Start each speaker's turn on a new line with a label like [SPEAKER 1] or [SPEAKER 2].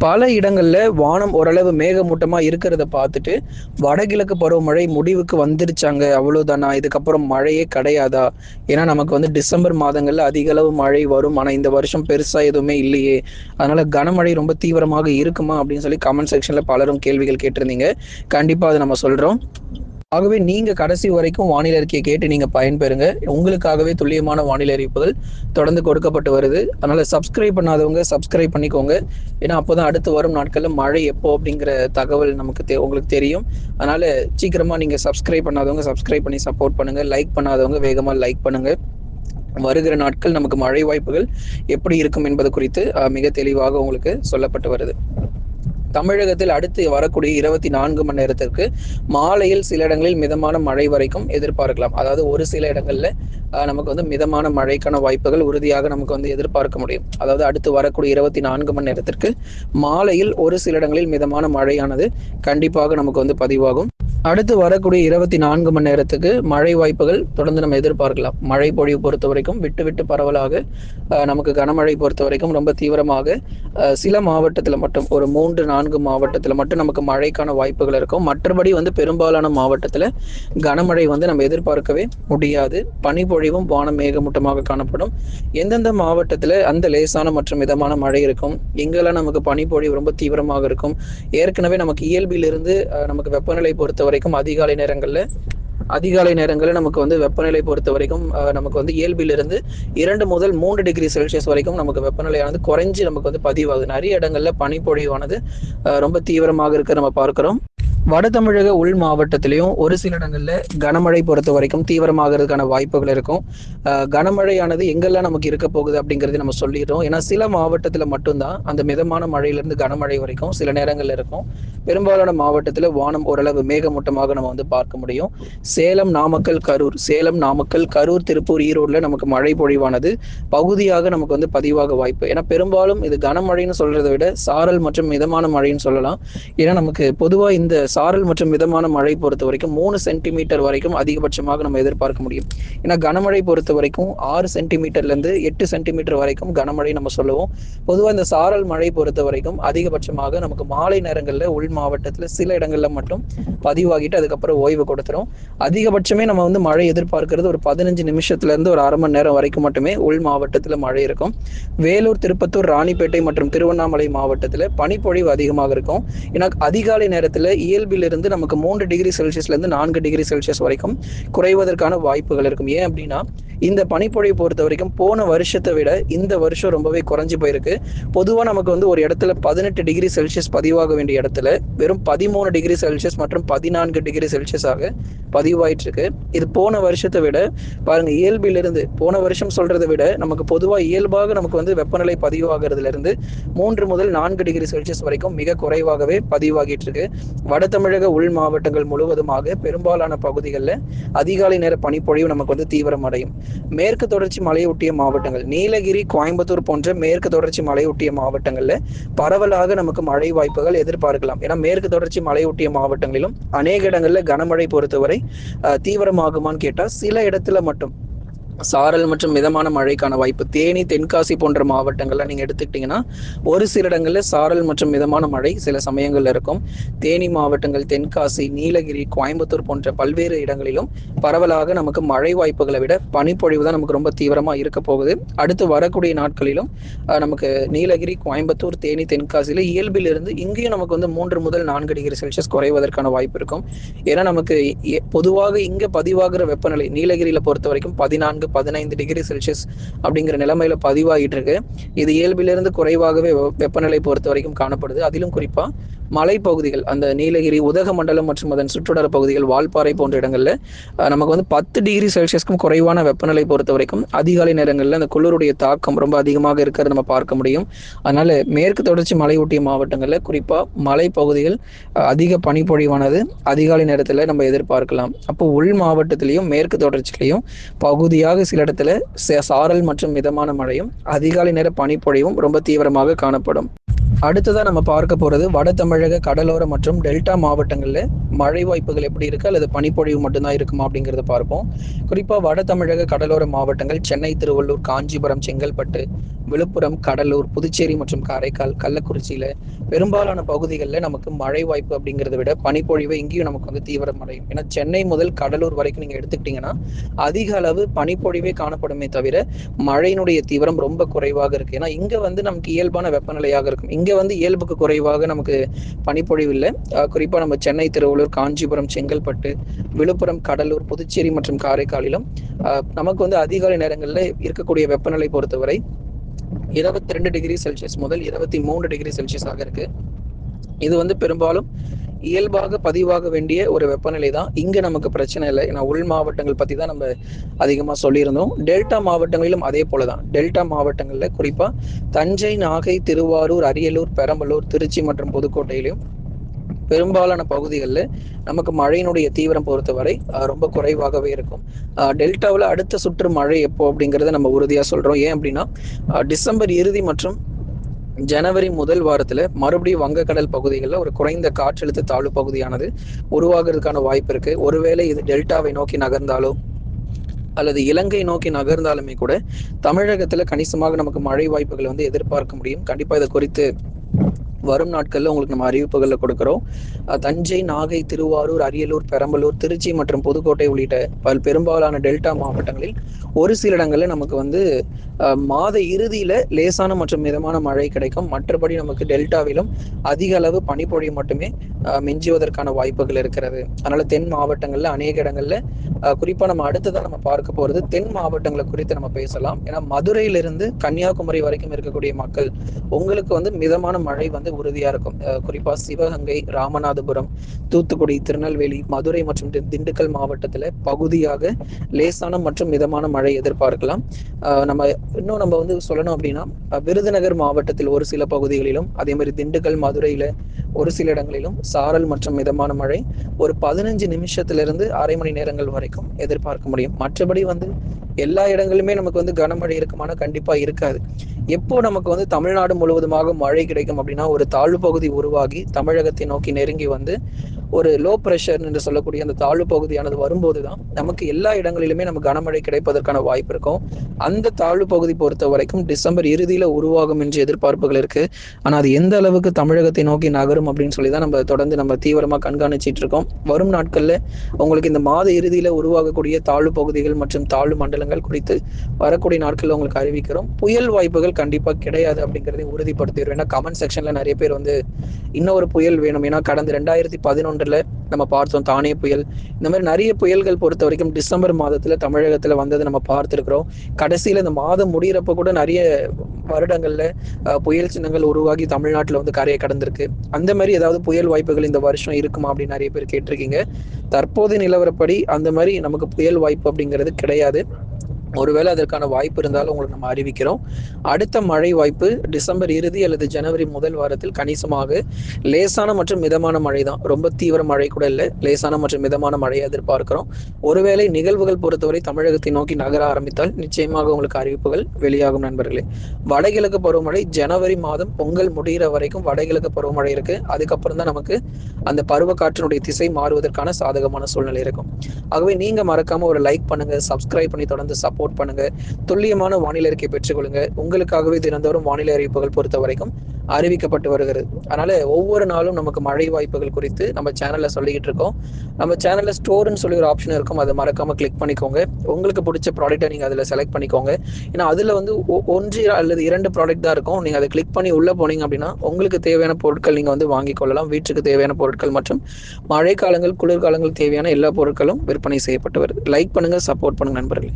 [SPEAKER 1] பல இடங்கள்ல வானம் ஓரளவு மேகமூட்டமாக இருக்கிறத பார்த்துட்டு வடகிழக்கு பருவமழை முடிவுக்கு வந்துருச்சாங்க. அவ்வளோதானா இதுக்கப்புறம் மழையே கிடையாதா? ஏன்னா நமக்கு வந்து டிசம்பர் மாதங்களில் அதிக அளவு மழை வரும். ஆனால் இந்த வருஷம் பெருசாக எதுவுமே இல்லையே. அதனால கனமழை ரொம்ப தீவிரமாக இருக்குமா அப்படின்னு சொல்லி கமெண்ட் செக்ஷனில் பலரும் கேள்விகள் கேட்டிருந்தீங்க. கண்டிப்பாக அதை நம்ம சொல்கிறோம் ஆகவே நீங்க கடைசி வரைக்கும் வானிலை அறிக்கையை கேட்டு நீங்க பயன்பெறுங்க. உங்களுக்காகவே துல்லியமான வானிலை அறிவிப்புகள் தொடர்ந்து கொடுக்கப்பட்டு வருது. அதனால சப்ஸ்கிரைப் பண்ணாதவங்க சப்ஸ்கிரைப் பண்ணிக்கோங்க. ஏன்னா அப்போதான் அடுத்து வரும் நாட்களில் மழை எப்போ அப்படிங்கிற தகவல் நமக்கு தெ- உங்களுக்கு தெரியும். அதனால சீக்கிரமா நீங்க சப்ஸ்கிரைப் பண்ணாதவங்க சப்ஸ்கிரைப் பண்ணி சப்போர்ட் பண்ணுங்க. லைக் பண்ணாதவங்க வேகமா லைக் பண்ணுங்க. வருகிற நாட்கள் நமக்கு மழை வாய்ப்புகள் எப்படி இருக்கும் என்பது குறித்து மிக தெளிவாக உங்களுக்கு சொல்லப்பட்டு வருது. தமிழகத்தில் அடுத்து வரக்கூடிய இருபத்தி நான்கு மணி நேரத்திற்கு மாலையில் சில இடங்களில் மிதமான மழை வரைக்கும் எதிர்பார்க்கலாம். அதாவது ஒரு சில இடங்கள்ல நமக்கு வந்து மிதமான மழைக்கான வாய்ப்புகள் உறுதியாக நமக்கு வந்து எதிர்பார்க்க முடியும். அதாவது அடுத்து வரக்கூடிய இருபத்தி நான்கு மணி நேரத்திற்கு மாலையில் ஒரு சில இடங்களில் மிதமான மழையானது கண்டிப்பாக நமக்கு வந்து பதிவாகும். அடுத்து வரக்கூடிய இருபத்தி நான்கு மணி நேரத்துக்கு மழை வாய்ப்புகள் தொடர்ந்து நம்ம எதிர்பார்க்கலாம். மழை பொழிவு பொறுத்த வரைக்கும் விட்டு விட்டு பரவலாக நமக்கு கனமழை பொறுத்த வரைக்கும் ரொம்ப தீவிரமாக சில மாவட்டத்தில் மட்டும் ஒரு மூன்று நான்கு நான்கு மாவட்டத்தில் மட்டும் நமக்கு மழைக்கான வாய்ப்புகள் இருக்கும். மற்றபடி வந்து பெரும்பாலான மாவட்டத்தில் கனமழை வந்து நம்ம எதிர்பார்க்கவே முடியாது. பனிப்பொழிவும் வானம் மேகமூட்டமாக காணப்படும். எந்தெந்த மாவட்டத்தில் அந்த லேசான மற்றும் மிதமான மழை இருக்கும்? எங்கெல்லாம் நமக்கு பனிப்பொழிவு ரொம்ப தீவிரமாக இருக்கும். ஏற்கனவே நமக்கு இயல்பிலிருந்து நமக்கு வெப்பநிலை பொறுத்த வரைக்கும் அதிகாலை நேரங்களில் அதிகாலை நேரங்களில் நமக்கு வந்து வெப்பநிலை பொறுத்த வரைக்கும் நமக்கு வந்து இயல்பிலிருந்து இரண்டு முதல் மூன்று டிகிரி செல்சியஸ் வரைக்கும் நமக்கு வெப்பநிலையானது குறைஞ்சு நமக்கு வந்து பதிவாகுது. நிறைய இடங்கள்ல பனிப்பொழிவானது ரொம்ப தீவிரமாக இருக்க நம்ம பார்க்கிறோம். வட தமிழக உள் மாவட்டத்திலையும் ஒரு சில இடங்கள்ல கனமழை பொறுத்த வரைக்கும் தீவிரமாகிறதுக்கான வாய்ப்புகள் இருக்கும். கனமழையானது எங்கெல்லாம் நமக்கு இருக்க போகுது அப்படிங்கறது நம்ம சொல்லிடுறோம். ஏன்னா சில மாவட்டத்துல மட்டும்தான் அந்த மிதமான மழையிலிருந்து கனமழை வரைக்கும் சில நேரங்கள்ல இருக்கும். பெரும்பாலான மாவட்டத்துல வானம் ஓரளவு மேகமூட்டமாக நம்ம வந்து பார்க்க முடியும். சேலம் நாமக்கல் கரூர் சேலம் நாமக்கல் கரூர் திருப்பூர் ஈரோடுல நமக்கு மழை பொழிவானது பகுதியாக நமக்கு வந்து பதிவாக வாய்ப்பு. ஏன்னா பெரும்பாலும் இது கனமழைன்னு சொல்றதை விட சாரல் மற்றும் மிதமான மழைன்னு சொல்லலாம். ஏன்னா நமக்கு பொதுவா இந்த சாரல் மற்றும் மிதமான மழை பொறுத்த வரைக்கும் மூணு சென்டிமீட்டர் வரைக்கும் அதிகபட்சமாக நம்ம எதிர்பார்க்க முடியும். ஏன்னா கனமழை பொறுத்த வரைக்கும் ஆறு சென்டிமீட்டர்ல இருந்து எட்டு சென்டிமீட்டர் வரைக்கும் கனமழை நம்ம சொல்லுவோம். பொதுவாக இந்த சாரல் மழை பொறுத்த வரைக்கும் அதிகபட்சமாக நமக்கு மாலை நேரங்களில் உள் மாவட்டத்தில் சில இடங்கள்ல மட்டும் பதிவாகிட்டு அதுக்கப்புறம் ஓய்வு கொடுத்துரும். அதிகபட்சமே நம்ம வந்து மழை எதிர்பார்க்கிறது ஒரு பதினஞ்சு நிமிஷத்துல இருந்து ஒரு அரை மணி நேரம் வரைக்கும் மட்டுமே உள் மாவட்டத்தில் மழை இருக்கும். வேலூர் திருப்பத்தூர் ராணிப்பேட்டை மற்றும் திருவண்ணாமலை மாவட்டத்தில் பனிப்பொழிவு அதிகமாக இருக்கும். ஏன்னா அதிகாலை நேரத்தில் இயல் இயல்பிலிருந்து நமக்கு மூன்று டிகிரி செல்சியஸ்ல இருந்து நான்கு டிகிரி செல்சியஸ் வரைக்கும் குறைவதற்கான வாய்ப்புகள் இருக்கும். ஏன் அப்படின்னா இந்த பனிப்பொழிவு பொறுத்த வரைக்கும் போன வருஷத்தை விட இந்த வருஷம் ரொம்பவே குறைஞ்சி போயிருக்கு. பொதுவா நமக்கு வந்து ஒரு இடத்துல பதினெட்டு டிகிரி செல்சியஸ் பதிவாக வேண்டிய இடத்துல வெறும் பதிமூணு டிகிரி செல்சியஸ் மற்றும் பதினான்கு டிகிரி செல்சியஸாக பதிவாயிட்டு இருக்கு இது போன வருஷத்தை விட பாருங்க இயல்பிலிருந்து போன வருஷம் சொல்றதை விட நமக்கு பொதுவா இயல்பாக நமக்கு வந்து வெப்பநிலை பதிவாகிறதுல இருந்து மூன்று முதல் நான்கு டிகிரி செல்சியஸ் வரைக்கும் மிக குறைவாகவே பதிவாகிட்டு இருக்கு வட தமிழக உள் மாவட்டங்கள் முழுவதுமாக பெரும்பாலான பகுதிகளில் அதிகாலை நேர பனிப்பொழிவு நமக்கு வந்து தீவிரமடையும். மேற்கு தொடர்ச்சி மலையொட்டிய மாவட்டங்கள். நீலகிரி கோயம்புத்தூர் போன்ற மேற்கு தொடர்ச்சி மலையொட்டிய மாவட்டங்கள்ல பரவலாக நமக்கு மழை வாய்ப்புகள் எதிர்பார்க்கலாம். ஏன்னா மேற்கு தொடர்ச்சி மலையொட்டிய மாவட்டங்களிலும் அநேக இடங்கள்ல கனமழை பொறுத்தவரை அஹ், தீவிரமாகுமான்னு கேட்டா சில இடத்துல மட்டும். சாரல் மற்றும் மிதமான மழைக்கான வாய்ப்பு. தேனி தென்காசி போன்ற மாவட்டங்கள்ல நீங்க எடுத்துக்கிட்டீங்கன்னா ஒரு சில இடங்கள்ல சாரல் மற்றும் மிதமான மழை சில சமயங்கள்ல இருக்கும். தேனி மாவட்டங்கள் தென்காசி நீலகிரி கோயம்புத்தூர் போன்ற பல்வேறு இடங்களிலும் பரவலாக நமக்கு மழை வாய்ப்புகளை விட பனிப்பொழிவு தான் நமக்கு ரொம்ப தீவிரமா இருக்க போகுது. அடுத்து வரக்கூடிய நாட்களிலும் நமக்கு நீலகிரி கோயம்புத்தூர் தேனி தென்காசியில இயல்பில் இருந்து இங்கேயும் நமக்கு வந்து மூன்று முதல் நான்கு டிகிரி செல்சியஸ் குறைவதற்கான வாய்ப்பு இருக்கும். ஏன்னா நமக்கு எ- பொதுவாக இங்க பதிவாகிற வெப்பநிலை நீலகிரியில பொறுத்த வரைக்கும் பதினான்கு பதினைந்து டிகிரி செல்சியஸ் அப்படிங்கிற நிலைமையில பதிவாகிட்டு இருக்கு இது இயல்பிலிருந்து குறைவாகவே வெப்பநிலை பொறுத்த வரைக்கும் காணப்படுது. அதிலும் குறிப்பா மலைப்பகுதிகள் அந்த நீலகிரி உதகமண்டலம் மற்றும் அதன் சுற்றுடர பகுதிகள் வால்பாறை போன்ற இடங்கள்ல நமக்கு வந்து பத்து டிகிரி செல்சியஸ்க்கும் குறைவான வெப்பநிலை பொறுத்த வரைக்கும் அதிகாலை நேரங்களில் அந்த குளிருடைய தாக்கம் ரொம்ப அதிகமாக இருக்கிறத நம்ம பார்க்க முடியும். அதனால மேற்கு தொடர்ச்சி மலையொட்டிய மாவட்டங்கள்ல குறிப்பா மலைப்பகுதிகள் அதிக பனிப்பொழிவானது அதிகாலை நேரத்துல நம்ம எதிர்பார்க்கலாம். அப்போ உள் மாவட்டத்திலையும் மேற்கு தொடர்ச்சியிலையும் பகுதியாக சில இடத்துல சாரல் மற்றும் மிதமான மழையும் அதிகாலை நேர பனிப்பொழிவும் ரொம்ப தீவிரமாக காணப்படும். அடுத்ததா நம்ம பார்க்க போறது வட தமிழக கடலோர மற்றும் டெல்டா மாவட்டங்களில் மழை வாய்ப்புகள் எப்படி இருக்கு? அல்லது பனிப்பொழிவு மட்டும்தான் இருக்குமா? அப்படிங்கறத பார்ப்போம். குறிப்பா வட தமிழக கடலோர மாவட்டங்கள் சென்னை திருவள்ளூர் காஞ்சிபுரம் செங்கல்பட்டு விழுப்புரம் கடலூர் புதுச்சேரி மற்றும் காரைக்கால் கள்ளக்குறிச்சியில் பெரும்பாலான பகுதிகளில் நமக்கு மழை வாய்ப்பு அப்படிங்கிறத விட பனிப்பொழிவு இங்கேயும் நமக்கு வந்து தீவிரமடையும் ஏன்னா சென்னை முதல் கடலூர் வரைக்கும் நீங்கள் எடுத்துக்கிட்டிங்கன்னா அதிக அளவு பனிப்பொழிவே காணப்படுமே தவிர மழையினுடைய தீவிரம் ரொம்ப குறைவாக இருக்குது ஏன்னா இங்கே வந்து நமக்கு இயல்பான வெப்பநிலையாக இருக்கும். இங்கே வந்து இயல்புக்கு குறைவாக நமக்கு பனிப்பொழிவு இல்லை. குறிப்பாக நம்ம சென்னை திருவள்ளூர் காஞ்சிபுரம் செங்கல்பட்டு விழுப்புரம் கடலூர் புதுச்சேரி மற்றும் காரைக்காலிலும் நமக்கு வந்து அதிகாலை நேரங்களில் இருக்கக்கூடிய வெப்பநிலை பொறுத்தவரை இருபத்தி ரெண்டு டிகிரி செல்சியஸ் முதல் இருபத்தி மூன்று டிகிரி செல்சியஸாக இருக்கு. இது வந்து பெரும்பாலும் இயல்பாக பதிவாக வேண்டிய ஒரு வெப்பநிலை தான் இங்க நமக்கு பிரச்சனை இல்லை. ஏன்னா உள் மாவட்டங்கள் பத்தி தான் நம்ம அதிகமா சொல்லியிருந்தோம். டெல்டா மாவட்டங்களிலும் அதே போலதான். டெல்டா மாவட்டங்கள்ல குறிப்பா தஞ்சை நாகை திருவாரூர் அரியலூர் பெரம்பலூர் திருச்சி மற்றும் புதுக்கோட்டையிலும் பெரும்பாலான பகுதிகளில் நமக்கு மழையினுடைய தீவிரம் பொறுத்தவரை ரொம்ப குறைவாகவே இருக்கும். டெல்டாவில் அடுத்த சுற்று மழை எப்போ அப்படிங்கிறத நம்ம உறுதியாக சொல்கிறோம் ஏன் அப்படின்னா டிசம்பர் இறுதி மற்றும் ஜனவரி முதல் வாரத்தில் மறுபடியும் வங்கக்கடல் பகுதிகளில் ஒரு குறைந்த காற்றழுத்த தாழ்வு பகுதியானது உருவாகிறதுக்கான வாய்ப்பு இருக்கு. ஒருவேளை இது டெல்டாவை நோக்கி நகர்ந்தாலோ அல்லது இலங்கை நோக்கி நகர்ந்தாலுமே கூட தமிழகத்துல கணிசமாக நமக்கு மழை வாய்ப்புகளை வந்து எதிர்பார்க்க முடியும். கண்டிப்பா இதை குறித்து வரும் நாட்களில் உங்களுக்கு நம்ம அறிவிப்புகளில் கொடுக்குறோம். தஞ்சை நாகை திருவாரூர் அரியலூர் பெரம்பலூர் திருச்சி மற்றும் புதுக்கோட்டை உள்ளிட்ட பல் பெரும்பாலான டெல்டா மாவட்டங்களில் ஒரு சில இடங்களில் நமக்கு வந்து மாத இறுதியில் லேசான மற்றும் மிதமான மழை கிடைக்கும். மற்றபடி நமக்கு டெல்டாவிலும் அதிக அளவு பனிப்பொழிவு மட்டுமே மிஞ்சுவதற்கான வாய்ப்புகள் இருக்கிறது. அதனால தென் மாவட்டங்களில் அநேக இடங்களில் குறிப்பாக நம்ம அடுத்ததான் நம்ம பார்க்க போறது தென் மாவட்டங்களை குறித்து நம்ம பேசலாம். ஏன்னா மதுரையிலிருந்து கன்னியாகுமரி வரைக்கும் இருக்கக்கூடிய மக்கள் உங்களுக்கு வந்து மிதமான மழை வந்து உறுதியா இருக்கும். குறிப்பா சிவகங்கை ராமநாதபுரம் தூத்துக்குடி திருநெல்வேலி மதுரை மற்றும் திண்டுக்கல் மாவட்டத்துல பகுதியாக லேசான மற்றும் மிதமான மழை எதிர்பார்க்கலாம். நம்ம இன்னும் நம்ம வந்து சொல்லணும் அப்படின்னா விருதுநகர் மாவட்டத்தில் ஒரு சில பகுதிகளிலும் அதே மாதிரி திண்டுக்கல் மதுரையில ஒரு சில இடங்களிலும் சாரல் மற்றும் மிதமான மழை ஒரு பதினஞ்சு நிமிஷத்திலிருந்து அரை மணி நேரங்கள் வரைக்கும் எதிர்பார்க்க முடியும். மற்றபடி வந்து எல்லா இடங்களிலுமே நமக்கு வந்து கனமழை இருக்குமானா கண்டிப்பா இருக்காது. எப்போ நமக்கு வந்து தமிழ்நாடு முழுவதுமாக மழை கிடைக்கும் அப்படின்னா ஒரு தாழ்வு பகுதி உருவாகி தமிழகத்தை நோக்கி நெருங்கி வந்து ஒரு லோ ப்ரெஷர் என்று சொல்லக்கூடிய அந்த தாழ்வு பகுதியானது வரும்போது தான் நமக்கு எல்லா இடங்களிலுமே நம்ம கனமழை கிடைப்பதற்கான வாய்ப்பு இருக்கும். அந்த தாழ்வு பகுதி பொறுத்த வரைக்கும் டிசம்பர் இறுதியில உருவாகும் என்று எதிர்பார்ப்புகள் இருக்கு. ஆனா அது எந்த அளவுக்கு தமிழகத்தை நோக்கி நகரும் அப்படின்னு சொல்லி தான் நம்ம தொடர்ந்து நம்ம தீவிரமா கண்காணிச்சிட்டு இருக்கோம். வரும் நாட்கள்ல உங்களுக்கு இந்த மாத இறுதியில உருவாகக்கூடிய தாழ்வு பகுதிகள் மற்றும் தாழ்வு மண்டலங்கள் குறித்து வரக்கூடிய நாட்கள் உங்களுக்கு அறிவிக்கிறோம். புயல் வாய்ப்புகள் கண்டிப்பா கிடையாது அப்படிங்கறதையும் உறுதிப்படுத்திடுவோம் ஏன்னா கமெண்ட் செக்ஷன்ல நிறைய பேர் வந்து இன்னொரு புயல் வேணும். ஏன்னா கடந்த ரெண்டாயிரத்தி பதினொன்று பதினொன்றுல நம்ம பார்த்தோம் தானே புயல். இந்த மாதிரி நிறைய புயல்கள் பொறுத்த வரைக்கும் டிசம்பர் மாதத்துல தமிழகத்துல வந்ததை நம்ம பார்த்துருக்குறோம். கடைசியில இந்த மாதம் முடிகிறப்ப கூட நிறைய வருடங்கள்ல புயல் சின்னங்கள் உருவாகி தமிழ்நாட்டில் வந்து கரையை கடந்திருக்கு. அந்த மாதிரி ஏதாவது புயல் வாய்ப்புகள் இந்த வருஷம் இருக்குமா அப்படின்னு நிறைய பேர் கேட்டிருக்கீங்க. தற்போது நிலவரப்படி அந்த மாதிரி நமக்கு புயல் வாய்ப்பு அப்படிங்கிறது கிடையாது. ஒருவேளை அதற்கான வாய்ப்பு இருந்தாலும் உங்களுக்கு நம்ம அறிவிக்கிறோம். அடுத்த மழை வாய்ப்பு டிசம்பர் இறுதி அல்லது ஜனவரி முதல் வாரத்தில் கணிசமாக லேசான மற்றும் மிதமான மழை தான் ரொம்ப தீவிர மழை கூட இல்லை. லேசான மற்றும் மிதமான மழையை எதிர்பார்க்கிறோம். ஒருவேளை நிகழ்வுகள் பொறுத்தவரை தமிழகத்தை நோக்கி நகர ஆரம்பித்தால் நிச்சயமாக உங்களுக்கு அறிவிப்புகள் வெளியாகும் நண்பர்களே. வடகிழக்கு பருவமழை ஜனவரி மாதம் பொங்கல் முடிகிற வரைக்கும் வடகிழக்கு பருவமழை இருக்கு. அதுக்கப்புறம் தான் நமக்கு அந்த பருவ காற்றினுடைய திசை மாறுவதற்கான சாதகமான சூழ்நிலை இருக்கும். ஆகவே நீங்க மறக்காம ஒரு லைக் பண்ணுங்க சப்ஸ்கிரைப் பண்ணி தொடர்ந்து சப்போர்ட் சப்போர்ட் பண்ணுங்க. துல்லியமான வானிலை அறிக்கை பெற்றுக்கொள்ளுங்க. உங்களுக்காகவே தினந்தோறும் வானிலை அறிவிப்புகள் பொறுத்த வரைக்கும் அறிவிக்கப்பட்டு வருகிறது. அதனால ஒவ்வொரு நாளும் நமக்கு மழை வாய்ப்புகள் குறித்து நம்ம சேனல்ல சொல்லிக்கிட்டு இருக்கோம். நம்ம சேனல்ல ஸ்டோர்னு சொல்லி ஒரு ஆப்ஷன் இருக்கும். அதை மறக்காம கிளிக் பண்ணிக்கோங்க. உங்களுக்கு பிடிச்ச ப்ராடக்ட்டை நீங்க அதுல செலக்ட் பண்ணிக்கோங்க. ஏன்னா அதுல வந்து ஒன்று அல்லது இரண்டு ப்ராடக்ட் தான் இருக்கும். நீங்க அதை கிளிக் பண்ணி உள்ள போனீங்க அப்படின்னா உங்களுக்கு தேவையான பொருட்கள் நீங்க வந்து வாங்கி கொள்ளலாம். வீட்டுக்கு தேவையான பொருட்கள் மற்றும் மழை காலங்கள் குளிர்காலங்கள் தேவையான எல்லா பொருட்களும் விற்பனை செய்யப்பட்டு வருது. லைக் பண்ணுங்க சப்போர்ட் பண்ணுங்க நண்பர்கள்.